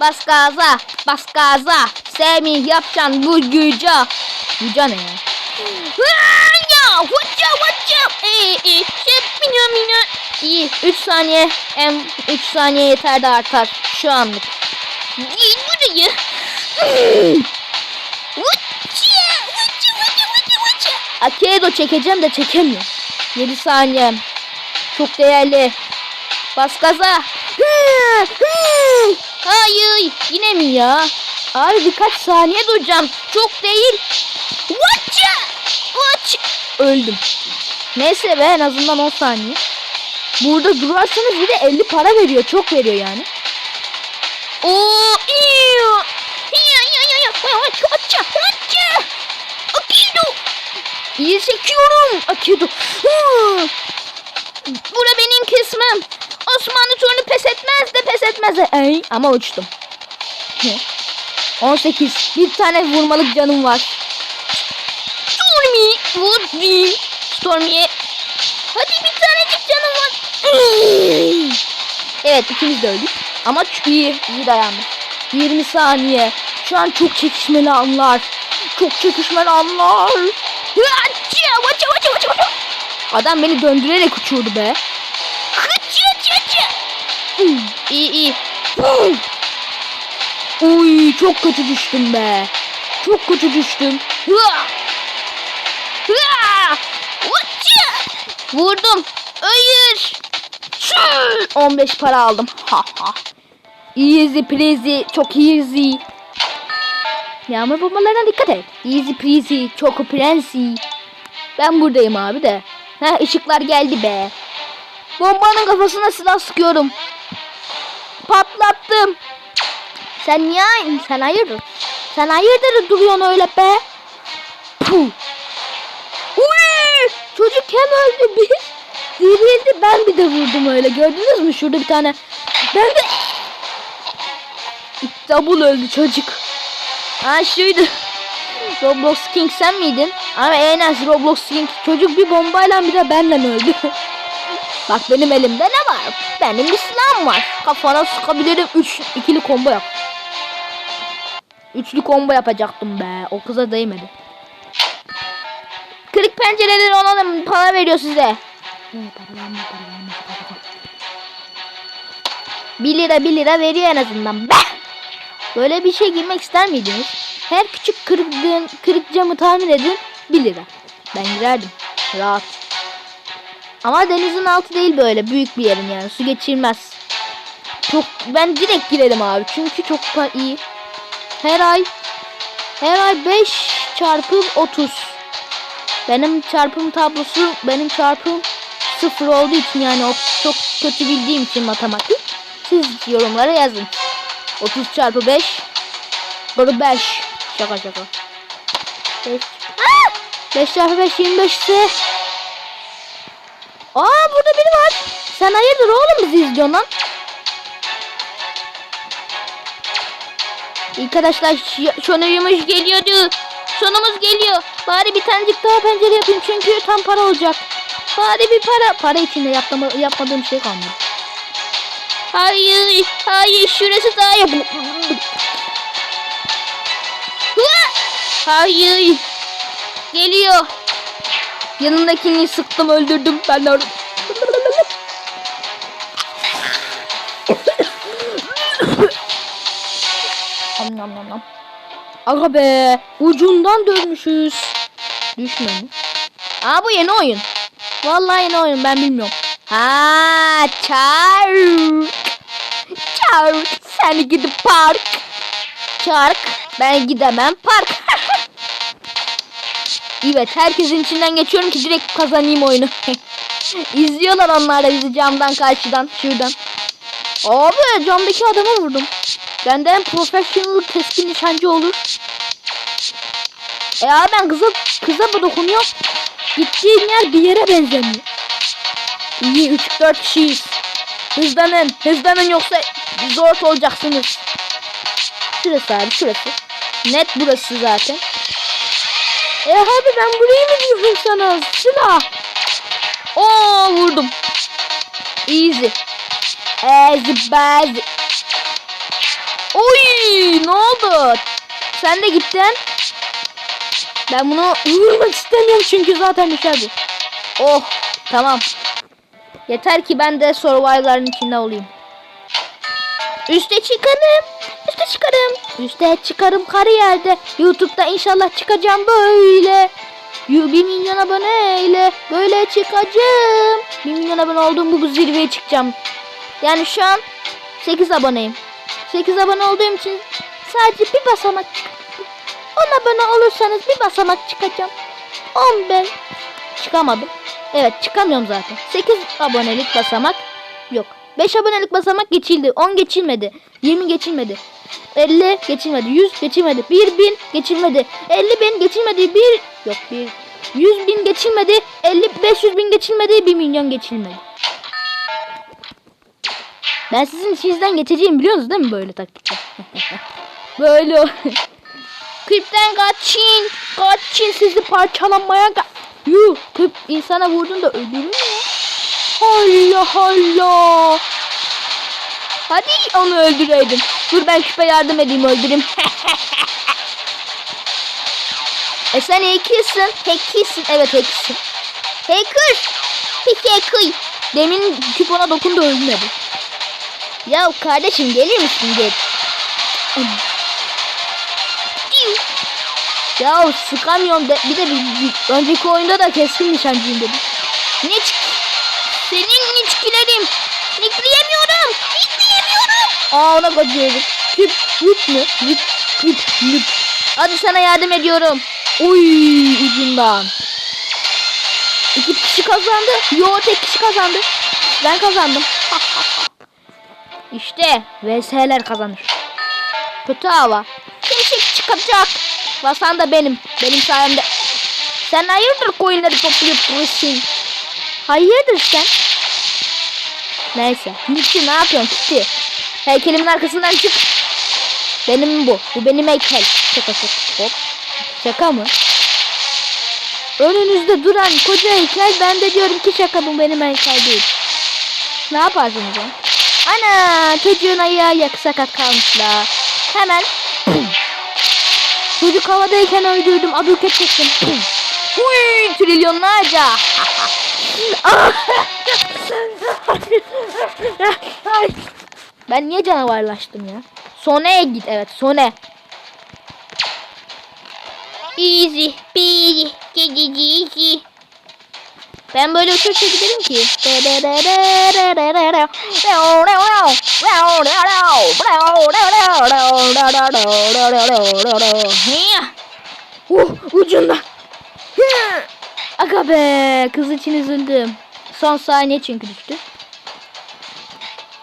Bas gaza. Bas gaza. Semih yapacaksın bu güce. Güce ne ya? Ya, hoca hoca. İyi. Şey, minyo minyo. İyi. 3 saniye. Em 3 saniye yeter de artar. Şu anlık. İyi burayı. Hoca. Hoca hoca hoca hoca. Akedo çekeceğim de çekemiyorum. 7 saniyem. Çok değerli. Bas gaza. Hı, hı. Hayır. Yine mi ya? Abi birkaç saniye duracağım. Çok değil. Watcha! Watch! Öldüm. Neyse be en azından 10 saniye. Burada durarsanız bir de 50 para veriyor. Çok veriyor yani. Oo, iyo. Ya ya ya. Watcha! Watcha! Akido! İyi sekiyorum. Akido. Bura benim kısmım. Osmanlı torunu pes etmez de pes etmez de. Ey, ama uçtum. Hı. 18. Bir tane vurmalık canım var. Stormy. Vurayım. Stormy'ye. Hadi bir tanecik canım var. Evet ikimiz de öldük. Ama iyi. iyi dayandık. 20 saniye. Şu an çok çekişmeli anlar. Çok çekişmeli anlar. Adam beni döndürerek uçurdu be. İyi iyi. Uy çok kötü düştüm be. Çok kötü düştüm. Vurdum. Hayır. Şur! 15 para aldım. Ha ha. Easy peasy. Çok easy. Yağmur bombalarına dikkat et. Easy peasy. Çok prensi. Ben buradayım abi de. Ha ışıklar geldi be. Bombanın kafasına silah sıkıyorum. Patlattım. Sen niye sen hayırdır? Sen hayırdır duruyorsun öyle be? Puh. Uy! Çocuk hem öldü bir dirildi ben bir de vurdum öyle gördünüz mü şurada bir tane ben de double öldü çocuk. Ha şuydu. Roblox King sen miydin? Ama en az Roblox King çocuk bir bombayla bir de benden öldü. Bak benim elimde ne var? Benim bir silahım var. Kafana sıkabilirim. Üç, ikili combo yap. Üçlü combo yapacaktım be. O kıza değmedi. Kırık pencereleri olalım. Para veriyor size. 1 lira 1 lira veriyor en azından. Be! Böyle bir şey girmek ister miydiniz? Her küçük kırıklığın, kırık camı tamir edin 1 lira. Ben girerdim. Rahat. Ama denizin altı değil böyle büyük bir yerin yani su geçirmez. Çok ben direkt girerim abi çünkü çok iyi. Her ay her ay 5 çarpı 30. Benim çarpım tablosu benim çarpım sıfır olduğu için yani çok kötü bildiğim için matematik. Siz yorumlara yazın. 30 çarpı 5 Böyle 5 Şaka şaka 5 5 çarpı 5 25 ise Aa burada biri var. Sen hayırdır oğlum bizi izliyorsun lan? Arkadaşlar sonuymuş geliyordu. Sonumuz geliyor. Bari bir tanecik daha pencere yapayım çünkü tam para olacak. Bari bir para. Para içinde yapma, yapmadığım şey kalmadı. Hayır, hayır şurası daha yap. Hayır. Geliyor. Yanındakini sıktım öldürdüm ben de öldüm. Nam nam nam nam. Aga be ucundan dönmüşüz. Düşme mi? Aa bu yeni oyun. Vallahi yeni oyun ben bilmiyorum. Ha çark. Çark sen gidip park. Çark ben gidemem park. Evet herkesin içinden geçiyorum ki direkt kazanayım oyunu. İzliyorlar onlar da bizi camdan karşıdan şuradan. Abi camdaki adamı vurdum. Benden professional keskin nişancı olur. E abi ben kıza, kıza mı dokunuyorum? Gittiğim yer bir yere benzemiyor. İyi 3-4 kişiyiz. Hızlanın hızlanın yoksa zor olacaksınız. Şurası abi şurası. Net burası zaten. E abi ben burayı mı sana? Silah. Oo vurdum. Easy. Easy bazy. Oy ne oldu? Sen de gittin. Ben bunu vurmak istemiyorum çünkü zaten düşer bu. Oh tamam. Yeter ki ben de survivor'ların içinde olayım. Üste çıkarım. Üste çıkarım. Üste çıkarım kariyerde. Youtube'da inşallah çıkacağım böyle. Yu- 1 milyon aboneyle böyle çıkacağım. 1 milyon abone olduğum bu, zirveye çıkacağım. Yani şu an 8 aboneyim. 8 abone olduğum için sadece bir basamak çık- 10 abone olursanız bir basamak çıkacağım. 15 çıkamadım. Evet çıkamıyorum zaten. 8 abonelik basamak yok. 5 abonelik basamak geçildi. 10 geçilmedi. 20 geçilmedi. 50 geçilmedi. 100 geçilmedi. 1000 geçilmedi. 50 bin geçilmedi. 1 yok 1 100 bin geçilmedi. 50 500 bin geçilmedi. 1 milyon geçilmedi. Ben sizin içinizden geçeceğimi biliyorsunuz değil mi böyle taktikler? böyle. Kripten kaçın. Kaçın sizi parçalamaya ka Yuh krip insana vurdun da öldürür mü ya? Allah Allah. Hadi onu öldüreydim. Dur ben küpe yardım edeyim öldüreyim. e sen hacker'sın. Hacker'sın. Evet hacker'sın. Hacker. Peki hacker. Demin küp ona dokundu öldürmedi. Ya kardeşim gelir misin gel. Ya sıkamıyorum de, bir de bir, bir- önceki oyunda da keskin nişancıyım dedim. Nick senin nicklerim nickleyemiyorum nickleyemiyorum. Aa ona kaçıyorduk. Küp küp mü? Küp küp küp. Hadi sana yardım ediyorum. Uy ucundan. İki kişi kazandı. Yo tek kişi kazandı. Ben kazandım. İşte VS'ler kazanır. Kötü hava. Kimse çıkacak. Basan da benim. Benim sayemde. Sen hayırdır coinleri toplayıp durursun? Hayırdır sen? Neyse. Gitti ne yapıyorsun gitti. Heykelimin arkasından çık. Benim bu. Bu benim heykel. Şaka şaka. Hop. Şaka mı? Önünüzde duran koca heykel ben de diyorum ki şaka bu benim heykel değil. Ne yaparsınız ya? Ana çocuğun ayağı yak sakat kalmışlar. Hemen çocuk havadayken öldürdüm aduket çektim. Huy trilyonlarca. ben niye canavarlaştım ya? Sone'ye git evet Sone. Easy peasy easy. Ben böyle uçuşa giderim ki. Uh, ucunda. Aga be kız için üzüldüm. Son saniye çünkü düştü.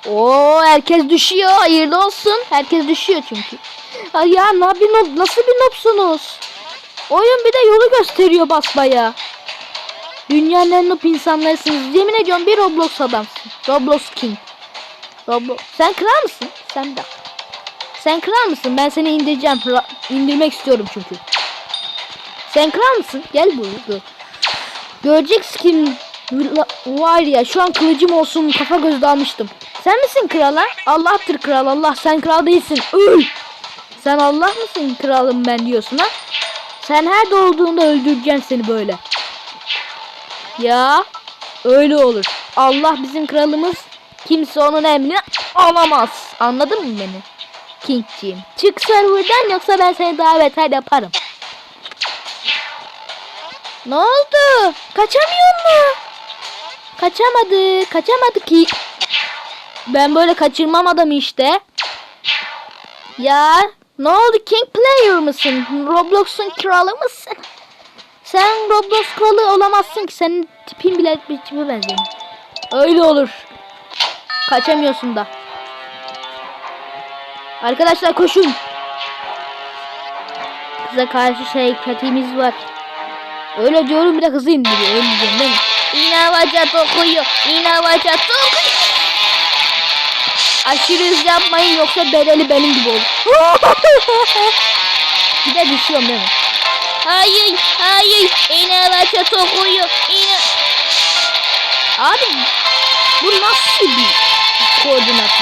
Oo herkes düşüyor. Hayırlı olsun. Herkes düşüyor çünkü. Ay ya ne bir noob, nasıl bir noobsunuz? Oyun bir de yolu gösteriyor basbaya. Dünyanın en noob insanlarısınız. Yemin ediyorum bir Roblox adamsın. Roblox King. Roblox. Sen kral mısın? Sen de. Sen kral mısın? Ben seni indireceğim. Ra- indirmek istiyorum çünkü. Sen kral mısın? Gel buraya. Göreceksin kim var ya şu an kılıcım olsun kafa göz dalmıştım. Sen misin kral ha? Allah'tır kral Allah. Sen kral değilsin. Öl. Sen Allah mısın kralım ben diyorsun ha? Sen her doğduğunda öldüreceğim seni böyle. Ya öyle olur. Allah bizim kralımız. Kimse onun emrini alamaz. Anladın mı beni? Kingciğim. Çık serverden yoksa ben seni daha beter yaparım. Ne oldu? Kaçamıyor mu? Kaçamadı. Kaçamadı ki. Ben böyle kaçırmam adamı işte. Ya ne oldu King Player mısın? Roblox'un kralı mısın? Sen Roblox kralı olamazsın ki. Senin tipin bile bir tipe benziyor. Öyle olur. Kaçamıyorsun da. Arkadaşlar koşun. Kıza karşı şey kötümüz var. Öyle diyorum bir de kızı indiriyor. Öyle diyeceğim değil mi? İnavaca dokuyor. İnavaca dokuyor. Aşırı hız yapmayın yoksa bedeli benim gibi olur. bir de düşüyorum değil mi? Hayır, hayır. İnavaca dokuyor. İna... Abi bu nasıl bir koordinat ya?